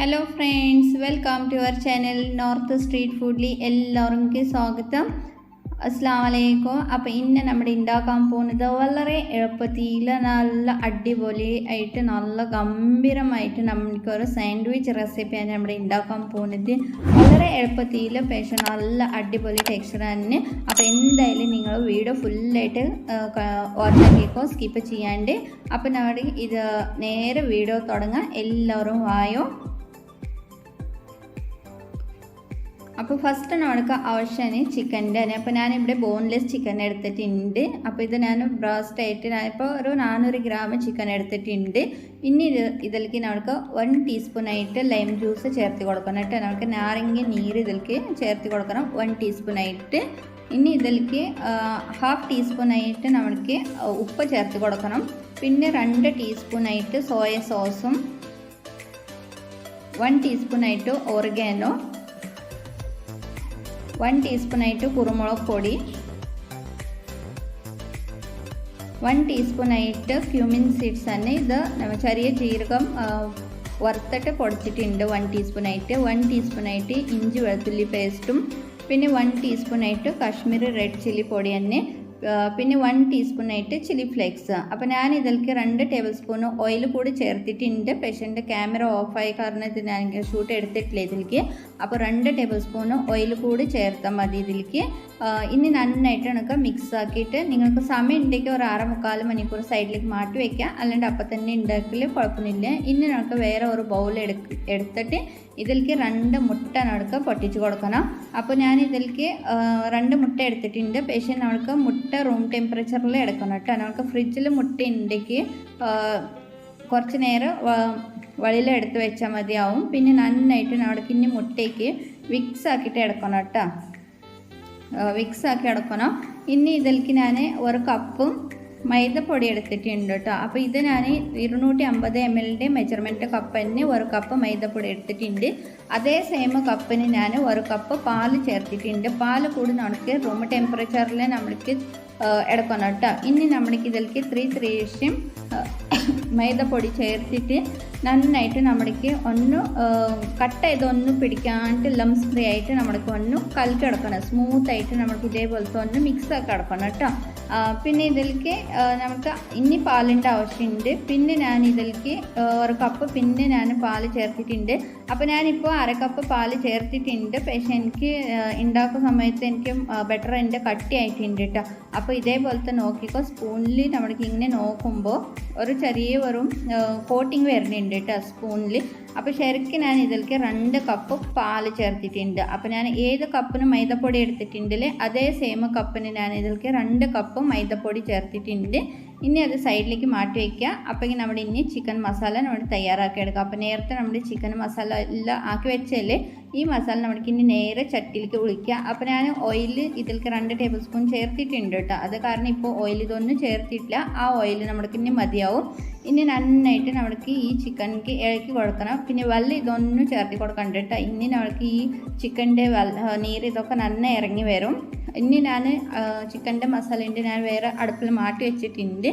Hello friends welcome to our channel north street ഫുഡിൽ എല്ലാവർക്കും സ്വാഗതം. അസ്സാം വലൈക്കും അപ്പോൾ ഇന്ന് നമ്മൾ ഉണ്ടാക്കാൻ പോകുന്നത് വളരെ എളുപ്പത്തിൽ നല്ല അടിപൊളി ആയിട്ട് നല്ല ഗംഭീരമായിട്ട് നമുക്കൊരു സാൻഡ്വിച്ച് റെസിപ്പിയാണ് നമ്മൾ ഉണ്ടാക്കാൻ പോകുന്നത്. വളരെ എളുപ്പത്തിൽ പക്ഷേ നല്ല അടിപൊളി ടെക്സ്ചറാണ് അപ്പോൾ എന്തായാലും നിങ്ങൾ വീഡിയോ ഫുള്ളായിട്ട് വാച്ചാക്കിക്കോ സ്കിപ്പ് ചെയ്യാണ്ട്. അപ്പോൾ നമ്മുടെ ഇത് നേരെ വീഡിയോ തുടങ്ങാം. എല്ലാവരും വായോ. അപ്പോൾ ഫസ്റ്റ് നമുക്ക് ആവശ്യമാണ് ചിക്കന്റെ അപ്പോൾ ഞാനിവിടെ ബോൺലെസ് ചിക്കൻ എടുത്തിട്ടുണ്ട്. അപ്പോൾ ഇത് ഞാൻ ബ്രോസ്റ്റ് ആയിട്ട് ഞാനിപ്പോൾ ഒരു നാനൂറ് ഗ്രാം ചിക്കൻ എടുത്തിട്ടുണ്ട്. ഇനി ഇത് ഇതിലേക്ക് നമുക്ക് വൺ ടീസ്പൂൺ ആയിട്ട് ലൈം ജ്യൂസ് ചേർത്ത് കൊടുക്കണം കേട്ടോ. നമുക്ക് നാരങ്ങ നീര് ഇതിലേക്ക് ചേർത്ത് കൊടുക്കണം വൺ ടീസ്പൂൺ ആയിട്ട്. ഇനി ഇതിലേക്ക് ഹാഫ് ടീസ്പൂൺ ആയിട്ട് നമുക്ക് ഉപ്പ് ചേർത്ത് കൊടുക്കണം. പിന്നെ രണ്ട് ടീസ്പൂൺ ആയിട്ട് സോയ സോസും വൺ ടീസ്പൂൺ ആയിട്ട് ഓർഗാനോ വൺ ടീസ്പൂണായിട്ട് കുരുമുളക് പൊടി. വൺ ടീസ്പൂണായിട്ട് ക്യൂമിൻ സീഡ്സ് തന്നെ ഇത് ചെറിയ ജീരകം വറുത്തിട്ട് പൊടിച്ചിട്ടുണ്ട് വൺ ടീസ്പൂണായിട്ട് വൺ ടീസ്പൂണായിട്ട് ഇഞ്ചി വെളുത്തുള്ളി പേസ്റ്റും പിന്നെ വൺ ടീസ്പൂണായിട്ട് കാശ്മീരി റെഡ് ചില്ലി പൊടി തന്നെ പിന്നെ വൺ ടീസ്പൂണായിട്ട് ചില്ലി ഫ്ലേക്സ് അപ്പോൾ ഞാൻ ഇതിലേക്ക് രണ്ട് ടേബിൾ സ്പൂൺ ഓയിൽ കൂടി ചേർത്തിട്ടുണ്ട്. പക്ഷേ ക്യാമറ ഓഫായി കാരണം ഇത് ഞാൻ ഷൂട്ട് എടുത്തിട്ടില്ല ഇതിലേക്ക്. അപ്പോൾ രണ്ട് ടേബിൾ സ്പൂൺ ഓയിൽ കൂടി ചേർത്താൽ മതി ഇതിലേക്ക്. ഇനി നന്നായിട്ട് നമുക്ക് മിക്സ് ആക്കിയിട്ട് നിങ്ങൾക്ക് സമയം ഉണ്ടെങ്കിൽ ഒരു ആറ് മുക്കാൽ മണിക്കൂർ സൈഡിലേക്ക് മാറ്റി വയ്ക്കാം അല്ലാണ്ട് അപ്പം തന്നെ ഉണ്ടാക്കൽ കുഴപ്പമൊന്നുമില്ല. ഇനി നമുക്ക് വേറെ ഒരു ബൗൾ എടുത്തിട്ട് ഇതിലേക്ക് രണ്ട് മുട്ട നമുക്ക് പൊട്ടിച്ച് കൊടുക്കണം. അപ്പോൾ ഞാൻ ഇതിലേക്ക് രണ്ട് മുട്ട എടുത്തിട്ടുണ്ട്. പക്ഷേ നമുക്ക് മുട്ട റൂം ടെമ്പറേച്ചറിൽ എടുക്കണം കേട്ടോ. നമുക്ക് ഫ്രിഡ്ജിൽ മുട്ട ഉണ്ടെങ്കിൽ കുറച്ച് നേരം വെളിയിൽ എടുത്ത് വെച്ചാൽ മതിയാവും. പിന്നെ നന്നായിട്ട് നമുക്ക് ഇനി മുട്ടയ്ക്ക് വിക്സ് ആക്കിയിട്ട് എടുക്കണം കേട്ടോ. വിക്സ് ആക്കി എടുക്കണം. ഇനി ഇതിലേക്ക് ഞാൻ ഒരു കപ്പും മൈദപ്പൊടി എടുത്തിട്ടുണ്ട് കേട്ടോ അപ്പോൾ ഇത് ഞാൻ ഇരുന്നൂറ്റി അമ്പത് എം എല്ലിന്റെ മെജർമെന്റ് കപ്പിന് ഒരു കപ്പ് മൈദപ്പൊടി എടുത്തിട്ടുണ്ട്. അതേ സെയിം കപ്പിന് ഞാൻ ഒരു കപ്പ് പാൽ ചേർത്തിട്ടുണ്ട്. പാൽ കൂടി നമുക്ക് റൂം ടെമ്പറേച്ചറിൽ നമ്മൾക്ക് എടുക്കണം കേട്ടോ ഇനി നമ്മൾക്ക് ഇതിലേക്ക് ത്രീ ത്രീ ഇഷ്ടം മൈദപ്പൊടി ചേർത്തിട്ട് നന്നായിട്ട് നമ്മൾക്ക് ഒന്ന് കട്ട് ചെയ്തൊന്ന് പിടിക്കാണ്ട് ലംസ് ഫ്രീ ആയിട്ട് നമ്മൾക്ക് ഒന്ന് കലക്കി എടുക്കണം. സ്മൂത്തായിട്ട് നമ്മൾക്ക് ഇതേപോലത്തെ ഒന്ന് മിക്സ് ആക്കി എടുക്കണം കേട്ടോ പിന്നെ ഇതിലേക്ക് നമുക്ക് ഇനി പാലിന്റെ ആവശ്യമുണ്ട്. പിന്നെ ഞാൻ ഇതിലേക്ക് ഒരു കപ്പ് പിന്നെ ഞാൻ പാൽ ചേർത്തിട്ടുണ്ട്. അപ്പോൾ ഞാനിപ്പോൾ അര കപ്പ് പാൽ ചേർത്തിട്ടുണ്ട്. പക്ഷേ എനിക്ക് ഉണ്ടാക്കുന്ന സമയത്ത് എനിക്ക് ബെറ്റർ എന്റെ കട്ടി ആയിട്ടുണ്ട് കേട്ടോ അപ്പോൾ ഇതേപോലത്തെ നോക്കിക്കോ സ്പൂണിൽ നമ്മൾക്ക് ഇങ്ങനെ നോക്കുമ്പോൾ ഒരു ചെറിയ വെറും കോട്ടിങ് വരുന്നുണ്ട് കേട്ടോ സ്പൂണിൽ അപ്പോൾ ശരിക്കും ഞാൻ ഇതിലേക്ക് രണ്ട് കപ്പ് പാൽ ചേർത്തിട്ടുണ്ട്. അപ്പോൾ ഞാൻ ഏത് കപ്പിന് മൈദപ്പൊടി എടുത്തിട്ടുണ്ടല്ലേ അതേ സെയിം കപ്പിന് ഞാൻ ഇതിലേക്ക് രണ്ട് കപ്പ് മൈദപ്പൊടി ചേർത്തിട്ടുണ്ട്. ഇനി അത് സൈഡിലേക്ക് മാറ്റി വയ്ക്കുക അപ്പോൾ നമ്മുടെ ഇനി ചിക്കൻ മസാല നമ്മൾ തയ്യാറാക്കി എടുക്കുക അപ്പോൾ നേരത്തെ നമ്മുടെ ചിക്കൻ മസാല എല്ലാം ആക്കി വെച്ചാൽ ഈ മസാല നമുക്ക് ഇനി നേരെ ചട്ടിയിലേക്ക് ഒഴിക്കുക. അപ്പോൾ ഞാൻ ഓയിൽ ഇതിലേക്ക് രണ്ട് ടേബിൾ സ്പൂൺ ചേർത്തിട്ടുണ്ട് കേട്ടോ. അത് കാരണം ഇപ്പോൾ ഓയിൽ ഇതൊന്നും ചേർത്തിട്ടില്ല. ആ ഓയിൽ നമുക്ക് ഇനി മതിയാവും. ഇനി നന്നായിട്ട് നമുക്ക് ഈ ചിക്കനിക്ക് ഇളക്കി കൊടുക്കണം. പിന്നെ വെള്ളം ഇതൊന്നും ചേർത്തി കൊടുക്കണ്ട കേട്ടോ. ഇനി നമുക്ക് ഈ ചിക്കന്റെ നീര് ഇതൊക്കെ നന്നായി ഇറങ്ങി വരും. ഇനി ഞാൻ ചിക്കന്റെ മസാലേന്റെ ഞാൻ വേറെ അടുപ്പിൽ മാറ്റി വെച്ചിട്ടുണ്ട്.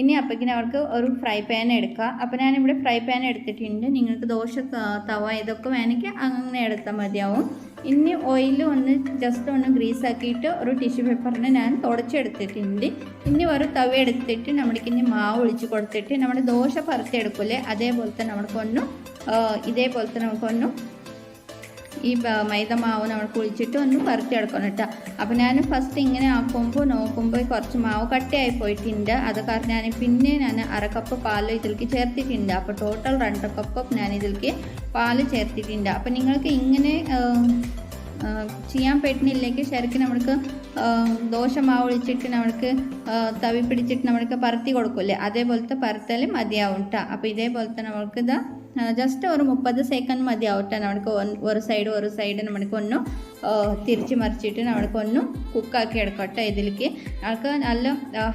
ഇനി അപ്പോഴേക്കും അവർക്ക് ഒരു ഫ്രൈ പാൻ എടുക്കുക അപ്പോൾ ഞാനിവിടെ ഫ്രൈ പാൻ എടുത്തിട്ടുണ്ട്. നിങ്ങൾക്ക് ദോശ തവ ഇതൊക്കെ വേണമെങ്കിൽ അങ്ങനെ എടുത്താൽ മതിയാവും. ഇനി ഓയിൽ ഒന്ന് ജസ്റ്റ് ഒന്ന് ഗ്രീസ് ആക്കിയിട്ട് ഒരു ടിഷ്യൂ പേപ്പറിന് ഞാൻ തുടച്ചെടുത്തിട്ടുണ്ട്. ഇനി ഒരു തവ എടുത്തിട്ട് നമ്മൾക്ക് ഇനി മാവ് ഒഴിച്ച് കൊടുത്തിട്ട് നമ്മുടെ ദോശ പരത്തി എടുക്കൂലേ അതേപോലത്തെ നമുക്കൊന്നും ഇതേപോലത്തെ നമുക്കൊന്നും ഈ മൈദ മാവ് നമ്മൾ കുഴിച്ചിട്ട് ഒന്ന് പറിച്ചെടുക്കണം കേട്ടോ. അപ്പോൾ ഞാൻ ഫസ്റ്റ് ഇങ്ങനെ ആക്കുമ്പോൾ നോക്കുമ്പോൾ കുറച്ച് മാവ് കട്ടിയായി പോയിട്ടുണ്ട്. അത് കാരണം ഞാൻ പിന്നെ ഞാൻ അര കപ്പ് പാൽ ഇതിലേക്ക് ചേർത്തിട്ടുണ്ട്. അപ്പോൾ ടോട്ടൽ രണ്ട് കപ്പ് ഞാൻ ഇതിലേക്ക് പാൽ ചേർത്തിട്ടുണ്ട്. അപ്പോൾ നിങ്ങൾക്ക് ഇങ്ങനെ ചെയ്യാൻ പറ്റുന്നില്ലെങ്കിൽ ശരിക്കും നമ്മൾക്ക് ദോശ മാവ് ഒഴിച്ചിട്ട് നമ്മൾക്ക് തവി പിടിച്ചിട്ട് നമ്മൾക്ക് പരത്തി കൊടുക്കില്ലേ? അതേപോലത്തെ പരത്തൽ മതിയാവും കേട്ടോ അപ്പോൾ ഇതേപോലത്തെ നമ്മൾക്ക് ഇതാ ജസ്റ്റ് ഒരു മുപ്പത് സെക്കൻഡ് മതിയാവട്ടെ നമുക്ക് ഒരു സൈഡ് ഒരു സൈഡ് നമുക്ക് ഒന്ന് തിരിച്ച് മറിച്ചിട്ട് നമുക്ക് ഒന്ന് കുക്കാക്കി എടുക്കട്ടെ ഇതിലേക്ക്. നമുക്ക് നല്ല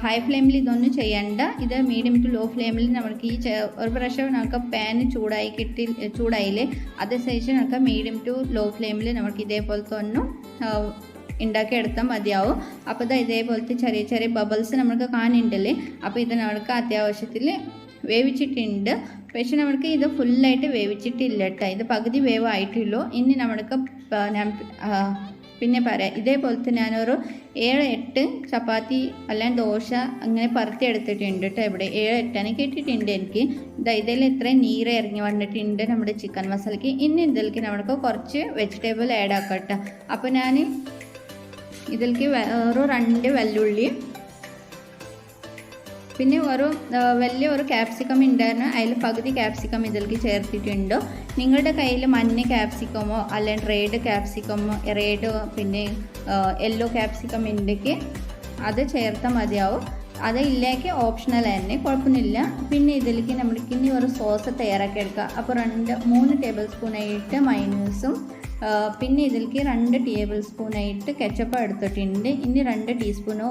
ഹൈ ഫ്ലെയിമിൽ ഇതൊന്നും ചെയ്യണ്ട. ഇത് മീഡിയം ടു ലോ ഫ്ലെയിമിൽ നമുക്ക് ഈ ഒരു പ്രാവശ്യം നമുക്ക് പാൻ ചൂടായി കിട്ടി ചൂടായില്ലേ? അതനുസരിച്ച് നമുക്ക് മീഡിയം ടു ലോ ഫ്ലെയിമിൽ നമുക്ക് ഇതേപോലത്തെ ഒന്നും ഉണ്ടാക്കിയെടുത്താൽ മതിയാവും. അപ്പോൾ ഇതാ ഇതേപോലത്തെ ചെറിയ ചെറിയ ബബിൾസ് നമുക്ക് കാണുന്നുണ്ടല്ലേ? അപ്പോൾ ഇത് നമുക്ക് അത്യാവശ്യത്തിൽ വേവിച്ചിട്ടുണ്ട്. പക്ഷെ നമുക്ക് ഇത് ഫുള്ളായിട്ട് വേവിച്ചിട്ടില്ല കേട്ടോ ഇത് പകുതി വേവായിട്ടുള്ളൂ. ഇനി നമുക്ക് പിന്നെ പറയാം. ഇതേപോലത്തെ ഞാനൊരു ഏഴ് എട്ട് ചപ്പാത്തി അല്ലെങ്കിൽ ദോശ അങ്ങനെ പറത്തി എടുത്തിട്ടുണ്ട് കേട്ടോ ഇവിടെ. ഏഴ് എട്ടാണ് കിട്ടിയിട്ടുണ്ട് എനിക്ക്. ഇതാ ഇതിൽ ഇത്രയും നീര് ഇറങ്ങി വന്നിട്ടുണ്ട് നമ്മുടെ ചിക്കൻ മസാലയ്ക്ക് ഇനി ഇതിലേക്ക് നമ്മൾക്ക് കുറച്ച് വെജിറ്റബിൾ ആഡ് ആക്കാം കേട്ടോ അപ്പോൾ ഞാൻ ഇതിലേക്ക് ഒരു രണ്ട് വെല്ലുള്ളി. പിന്നെ ഒരു വലിയ ഒരു ക്യാപ്സിക്കം ഉണ്ടായിരുന്നു അതിൽ പകുതി ക്യാപ്സിക്കം ഇതിലേക്ക് ചേർത്തിട്ടുണ്ട്. നിങ്ങളുടെ കയ്യിൽ മഞ്ഞ ക്യാപ്സിക്കമോ അല്ലെങ്കിൽ റെഡ് ക്യാപ്സിക്കമോ റെഡ് പിന്നെ യെല്ലോ ക്യാപ്സിക്കം ഉണ്ടെങ്കിൽ അത് ചേർത്താൽ മതിയാവും. അത് ഇല്ലെങ്കിൽ ഓപ്ഷണൽ തന്നെ കുഴപ്പമൊന്നുമില്ല പിന്നെ ഇതിലേക്ക് നമ്മൾക്ക് ഇനി ഒരു സോസ് തയ്യാറാക്കി എടുക്കുക അപ്പോൾ രണ്ട് മൂന്ന് ടേബിൾ സ്പൂണായിട്ട് മൈനൂസും പിന്നെ ഇതിലേക്ക് രണ്ട് ടേബിൾ സ്പൂണായിട്ട് കെച്ചപ്പ് എടുത്തിട്ടുണ്ട്. ഇനി രണ്ട് ടീസ്പൂണോ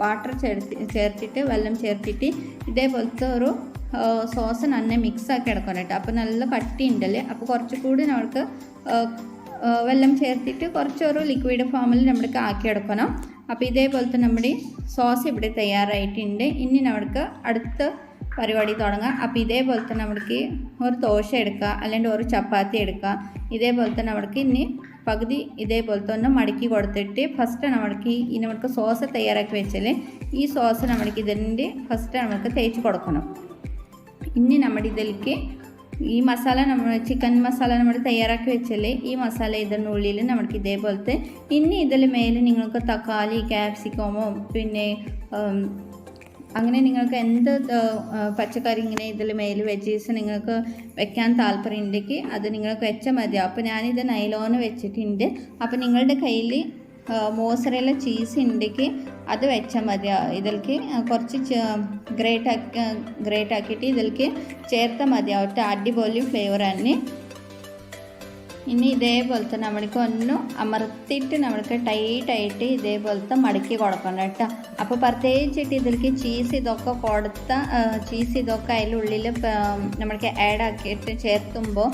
വാട്ടർ ചേർത്തി ചേർത്തിട്ട് വെള്ളം ചേർത്തിട്ട് ഇതേപോലത്തെ ഒരു സോസ് നന്നെ മിക്സ് ആക്കി കേട്ടോ. അപ്പോൾ നല്ല കട്ടി ഉണ്ടല്ലേ അപ്പോൾ കുറച്ചുകൂടി നമ്മൾക്ക് വെള്ളം ചേർത്തിട്ട് കുറച്ചൊരു ലിക്വിഡ് ഫോമിൽ നമ്മൾക്ക് ആക്കിയെടുക്കണം അപ്പോൾ ഇതേപോലത്തെ നമ്മുടെ സോസ് ഇവിടെ തയ്യാറായിട്ടുണ്ട്. ഇനി നമ്മൾക്ക് അടുത്ത പരിപാടി തുടങ്ങാം. അപ്പോൾ തന്നെ നമ്മൾക്ക് ഒരു ദോശ എടുക്കുക അല്ലെങ്കിൽ ഒരു ചപ്പാത്തി എടുക്കുക തന്നെ നമ്മൾക്ക് ഇനി പകുതി ഇതേപോലെ തന്നെ മടക്കി കൊടുത്തിട്ട് ഫസ്റ്റ് നമ്മൾക്ക് ഈ നമുക്ക് സോസ് തയ്യാറാക്കി വെച്ചാൽ ഈ സോസ് നമ്മൾക്ക് ഇതിന്റെ ഫസ്റ്റ് നമുക്ക് തേച്ച് കൊടുക്കണം. ഇനി നമ്മുടെ ഇതിലേക്ക് ഈ മസാല നമ്മൾ ചിക്കൻ മസാല നമ്മൾ തയ്യാറാക്കി വെച്ചല്ലേ ഈ മസാല ഇതിന്റെ ഉള്ളിൽ നമുക്ക് ഇതേപോലത്തെ ഇനി ഇതിൽ മേലെ നിങ്ങൾക്ക് തക്കാളി ക്യാപ്സിക്കോമോ പിന്നെ അങ്ങനെ നിങ്ങൾക്ക് എന്ത് പച്ചക്കറി ഇങ്ങനെ ഇതിൽ മേൽ വെജീസ് നിങ്ങൾക്ക് വെക്കാൻ താല്പര്യം ഉണ്ടെങ്കിൽ അത് നിങ്ങൾക്ക് വെച്ചാൽ മതി. അപ്പോൾ ഞാനിത് നൈലോന് വെച്ചിട്ടുണ്ട്. അപ്പോൾ നിങ്ങളുടെ കയ്യിൽ മോസറയിലെ ചീസ് ഉണ്ടെങ്കിൽ അത് വെച്ചാൽ മതി. ഇതിലേക്ക് കുറച്ച് ഗ്രേറ്റ് ആക്കി ഗ്രേറ്റ് ആക്കിയിട്ട് ഇതിലേക്ക് ചേർത്താൽ മതിയാവട്ടെ അടിപൊളി ഫ്ലേവർ തന്നെ ഇനി ഇതേപോലത്തെ നമ്മൾക്ക് ഒന്ന് അമർത്തിയിട്ട് നമ്മൾക്ക് ടൈറ്റായിട്ട് ഇതേപോലത്തെ മടക്കി കൊടുക്കണം കേട്ടോ. അപ്പോൾ പ്രത്യേകിച്ചിട്ട് ഇതിലേക്ക് ചീസ് ഇതൊക്കെ കൊടുത്ത ചീസ് ഇതൊക്കെ അതിലുള്ളിൽ നമ്മൾക്ക് ആഡ് ആക്കിയിട്ട് ചേർത്തുമ്പോൾ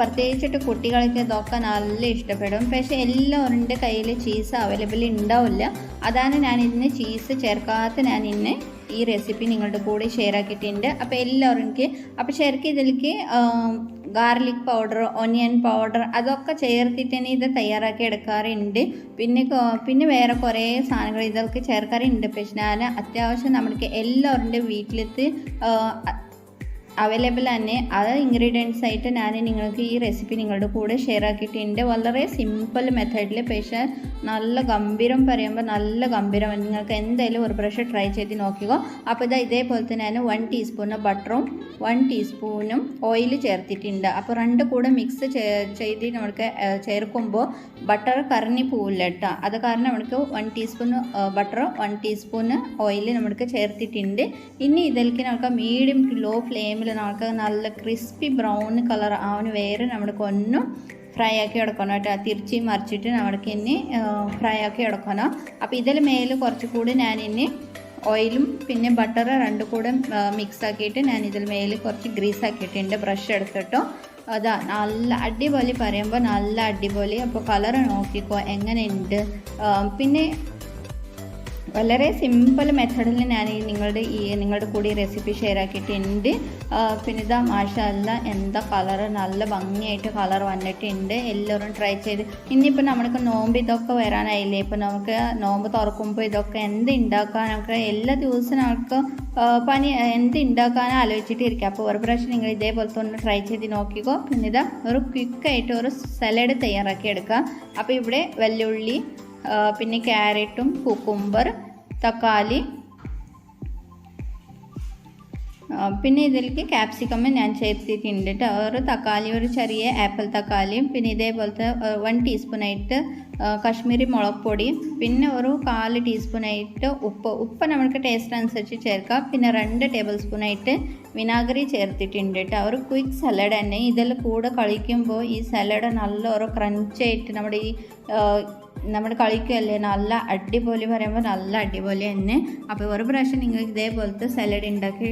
പ്രത്യേകിച്ചിട്ട് കുട്ടികൾക്ക് ഇതൊക്കെ നല്ല ഇഷ്ടപ്പെടും. പക്ഷേ എല്ലാവരുടെ കയ്യിൽ ചീസ് അവൈലബിൾ ഉണ്ടാവില്ല. അതാണ് ഞാൻ ഇന്ന് ചീസ് ചേർക്കാത്ത ഞാൻ ഇന്ന് ഈ റെസിപ്പി നിങ്ങളുടെ കൂടെ ഷെയർ ആക്കിയിട്ടുണ്ട്. അപ്പോൾ എല്ലാവർക്കും അപ്പോൾ ശരിക്കും ഇതിലേക്ക് ഗാർലിക് പൗഡർ ഒനിയൻ പൗഡർ അതൊക്കെ ചേർത്തിട്ട് തന്നെ ഇത് തയ്യാറാക്കി എടുക്കാറുണ്ട്. പിന്നെ പിന്നെ വേറെ കുറേ സാധനങ്ങൾ ഇതൊക്കെ ചേർക്കാറുണ്ട്. പക്ഷെ അത്യാവശ്യം നമ്മൾക്ക് എല്ലാവരുടെ വീട്ടിലത്തെ അവൈലബിൾ തന്നെ അത് ഇൻഗ്രീഡിയൻസ് ആയിട്ട് ഞാൻ നിങ്ങൾക്ക് ഈ റെസിപ്പി നിങ്ങളുടെ കൂടെ ഷെയർ ആക്കിയിട്ടുണ്ട് വളരെ സിമ്പിൾ മെത്തേഡിൽ പക്ഷേ നല്ല ഗംഭീരം പറയുമ്പോൾ നല്ല ഗംഭീരം. നിങ്ങൾക്ക് എന്തായാലും ഒരു പ്രാവശ്യം ട്രൈ ചെയ്ത് നോക്കിക്കോ. അപ്പോൾ ഇതാ ഇതേപോലെ തന്നെ ഞാൻ വൺ ടീസ്പൂണ് ബട്ടറും വൺ ടീസ്പൂണും ഓയിൽ ചേർത്തിട്ടുണ്ട്. അപ്പോൾ രണ്ട് കൂടെ മിക്സ് ചെയ്ത് നമുക്ക് ചേർക്കുമ്പോൾ ബട്ടർ കറങ്ങി പോവില്ല കേട്ടോ അത് കാരണം നമുക്ക് വൺ ടീസ്പൂൺ ബട്ടറും വൺ ടീസ്പൂണ് ഓയിൽ നമുക്ക് ചേർത്തിട്ടുണ്ട്. ഇനി ഇതിലേക്ക് നമുക്ക് മീഡിയം ടു ലോ ഫ്ലെയിമിൽ നമുക്ക് നല്ല ക്രിസ്പി ബ്രൗൺ കളർ ആവുന്ന വേറെ നമ്മൾക്ക് ഒന്നും ഫ്രൈ ആക്കി എടുക്കണം കേട്ടോ. തിരിച്ച് മറിച്ചിട്ട് നമ്മൾക്ക് ഇനി ഫ്രൈ ആക്കി എടുക്കണം. അപ്പോൾ ഇതിൽ മേലെ കുറച്ചുകൂടി ഞാൻ ഇനി ഓയിലും പിന്നെ ബട്ടർ രണ്ടും കൂടെ മിക്സ് ആക്കിയിട്ട് ഞാൻ ഇതിൽ മേലെ കുറച്ച് ഗ്രീസ് ആക്കിയിട്ടുണ്ട് ബ്രഷ് എടുത്തിട്ടോ. അതാ നല്ല അടിപൊളി പറയുമ്പോൾ നല്ല അടിപൊളി. അപ്പോൾ കളർ നോക്കിക്കോ എങ്ങനെയുണ്ട്? പിന്നെ വളരെ സിമ്പിൾ മെത്തഡിൽ ഞാൻ ഈ നിങ്ങളുടെ ഈ നിങ്ങളുടെ കൂടി റെസിപ്പി ഷെയർ ആക്കിയിട്ടുണ്ട് പിന്നെ ഇതാ മാഷല്ല എന്താ കളർ നല്ല ഭംഗിയായിട്ട് കളർ വന്നിട്ടുണ്ട്. എല്ലാവരും ട്രൈ ചെയ്ത്. ഇനിയിപ്പോൾ നമ്മൾക്ക് നോമ്പ് ഇതൊക്കെ വരാനായില്ലേ? ഇപ്പോൾ നമുക്ക് നോമ്പ് തുറക്കുമ്പോൾ ഇതൊക്കെ എന്ത് ഉണ്ടാക്കാനൊക്കെ എല്ലാ ദിവസവും നമുക്ക് പനി എന്ത് ഉണ്ടാക്കാനും ആലോചിച്ചിട്ട് ഇരിക്കുക അപ്പോൾ ഒരു പ്രാവശ്യം നിങ്ങൾ ഇതേപോലത്തെ ഒന്ന് ട്രൈ ചെയ്ത് നോക്കിക്കോ. പിന്നെ ഇതാ ഒരു ക്വിക്കായിട്ട് ഒരു സലാഡ് തയ്യാറാക്കി എടുക്കുക അപ്പോൾ ഇവിടെ വെല്ലുള്ളി പിന്നെ ക്യാരറ്റും കുക്കുംബർ തക്കാളി. പിന്നെ ഇതിലേക്ക് ക്യാപ്സിക്കം ഞാൻ ചേർത്തിട്ടുണ്ട് കേട്ടോ ഒരു തക്കാളി ഒരു ചെറിയ ആപ്പിൾ തക്കാളിയും പിന്നെ ഇതേപോലത്തെ വൺ ടീസ്പൂണായിട്ട് കശ്മീരി മുളക് പൊടിയും പിന്നെ ഒരു കാൽ ടീസ്പൂണായിട്ട് ഉപ്പ്. ഉപ്പ് നമുക്ക് ടേസ്റ്റ് അനുസരിച്ച് ചേർക്കാം. പിന്നെ രണ്ട് ടേബിൾ സ്പൂണായിട്ട് വിനാഗിരി ചേർത്തിട്ടുണ്ട് കേട്ടോ ഒരു ക്വിക്ക് സലാഡ് തന്നെ. ഇതിൽ കൂടെ കളിക്കുമ്പോൾ ഈ സലാഡ് നല്ല ഒരു ക്രഞ്ചായിട്ട് നമ്മുടെ ഈ നമ്മൾ കളിക്കുകയല്ലേ നല്ല അടിപൊളി പറയുമ്പോൾ നല്ല അടിപൊളി തന്നെ. അപ്പോൾ ഒരു പ്രാവശ്യം നിങ്ങൾ ഇതേപോലത്തെ സലാഡ് ഉണ്ടാക്കി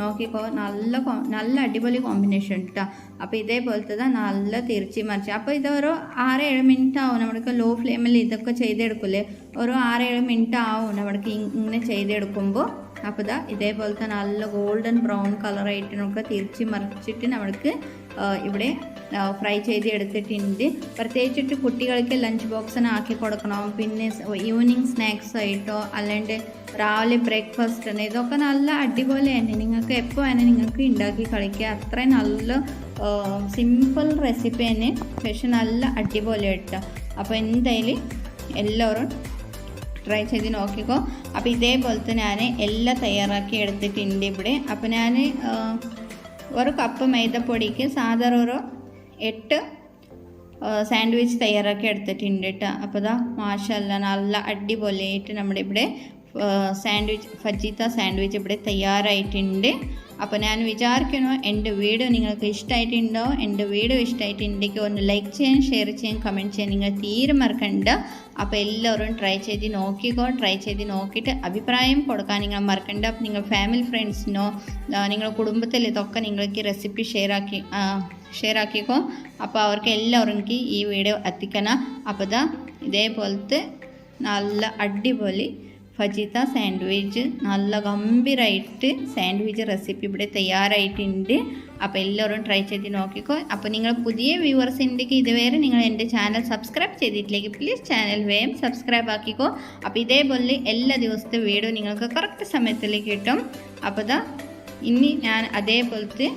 നോക്കിക്കോ. നല്ല നല്ല അടിപൊളി കോമ്പിനേഷൻ കേട്ടോ അപ്പോൾ ഇതേപോലത്തെ നല്ല തിരിച്ച് മറിച്ച്. അപ്പോൾ ഇത് ഓരോ ആറ് ഏഴ് മിനിറ്റ് ആവും നമ്മൾക്ക് ലോ ഫ്ലെയിമിൽ ഇതൊക്കെ ചെയ്തെടുക്കില്ലേ? ഒരു ആറ് ഏഴ് മിനിറ്റ് ആവും നമ്മൾക്ക് ഇങ്ങനെ ചെയ്തെടുക്കുമ്പോൾ അപ്പോൾ ഇതാ ഇതേപോലത്തെ നല്ല ഗോൾഡൻ ബ്രൗൺ കളറായിട്ട് നമുക്ക് തിരിച്ച് മറിച്ചിട്ട് നമ്മൾക്ക് ഇവിടെ ഫ്രൈ ചെയ്ത് എടുത്തിട്ടുണ്ട്. പ്രത്യേകിച്ചിട്ട് കുട്ടികൾക്ക് ലഞ്ച് ബോക്സിന് ആക്കി കൊടുക്കണം. പിന്നെ ഈവനിങ് സ്നാക്സ് ആയിട്ടോ അല്ലാണ്ട് രാവിലെ ബ്രേക്ക്ഫാസ്റ്റിന് ഇതൊക്കെ നല്ല അടിപൊളി തന്നെ. നിങ്ങൾക്ക് എപ്പോൾ തന്നെ നിങ്ങൾക്ക് ഉണ്ടാക്കി കളിക്കുക അത്രയും നല്ല സിമ്പിൾ റെസിപ്പി തന്നെ. പക്ഷെ നല്ല അടിപൊളി അടിപൊളിയായിട്ടോ അപ്പോൾ എന്തായാലും എല്ലാവരും ട്രൈ ചെയ്ത് നോക്കിക്കോ. അപ്പോൾ ഇതേപോലത്തെ ഞാൻ എല്ലാം തയ്യാറാക്കി എടുത്തിട്ടുണ്ട് ഇവിടെ. അപ്പോൾ ഞാൻ ഒരു കപ്പ് മൈദപ്പൊടിക്ക് സാധാരണ ഒരു എട്ട് സാൻഡ്വിച്ച് തയ്യാറാക്കി എടുത്തിട്ടുണ്ട് കേട്ടോ. അപ്പോൾ ഇതാ മാഷല്ല നല്ല അടിപൊളിയായിട്ട് നമ്മുടെ ഇവിടെ സാൻഡ്വിച്ച് ഫജീത്ത സാൻഡ്വിച്ച് ഇവിടെ തയ്യാറായിട്ടുണ്ട്. അപ്പോൾ ഞാൻ വിചാരിക്കുന്നു എന്റെ വീഡിയോ നിങ്ങൾക്ക് ഇഷ്ടമായിട്ടുണ്ടോ എന്റെ വീഡിയോ ഇഷ്ടമായിട്ടുണ്ടെങ്കിൽ ഒന്ന് ലൈക്ക് ചെയ്യാൻ ഷെയർ ചെയ്യാൻ കമന്റ് ചെയ്യാൻ നിങ്ങൾ തീരെ മറക്കണ്ട. അപ്പോൾ എല്ലാവരും ട്രൈ ചെയ്ത് നോക്കിക്കോ ട്രൈ ചെയ്ത് നോക്കിയിട്ട് അഭിപ്രായം കൊടുക്കാൻ നിങ്ങൾ മറക്കണ്ട. നിങ്ങൾ ഫാമിലി ഫ്രണ്ട്സിനോ നിങ്ങളുടെ കുടുംബത്തിൽ ഇതൊക്കെ നിങ്ങൾക്ക് റെസിപ്പി ഷെയർ ആക്കി ഷെയർ ആക്കിക്കോ അപ്പോൾ അവർക്ക് എല്ലാവർക്കും ഈ വീഡിയോ എത്തിക്കണം. അപ്പോൾ ഇതാ ഇതേപോലത്തെ നല്ല അടിപൊളി ഫജിത സാൻഡ്വിച്ച് നല്ല ഗംഭീരമായിട്ട് സാൻഡ്വിച്ച് റെസിപ്പി ഇവിടെ തയ്യാറായിട്ടുണ്ട്. അപ്പോൾ എല്ലാവരും ട്രൈ ചെയ്ത് നോക്കിക്കോ. അപ്പോൾ നിങ്ങൾ പുതിയ വ്യൂവേഴ്സ് ഉണ്ടെങ്കിൽ ഇതുവരെ നിങ്ങൾ എന്റെ ചാനൽ സബ്സ്ക്രൈബ് ചെയ്തിട്ടില്ലെങ്കിൽ പ്ലീസ് ചാനൽ വേഗം സബ്സ്ക്രൈബ് ആക്കിക്കോ. അപ്പോൾ ഇതേപോലെ എല്ലാ ദിവസത്തെ വീഡിയോ നിങ്ങൾക്ക് കറക്റ്റ് സമയത്തിലേക്ക് കിട്ടും. അപ്പോൾ ഇനി ഞാൻ അതേപോലത്തെ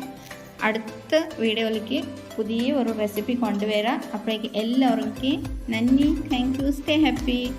അടുത്ത വീഡിയോയിലേക്ക് പുതിയ ഒരു റെസിപ്പി കൊണ്ടുവരാം. അപ്പോഴേക്ക് എല്ലാവർക്കും നന്ദി. Thank you stay happy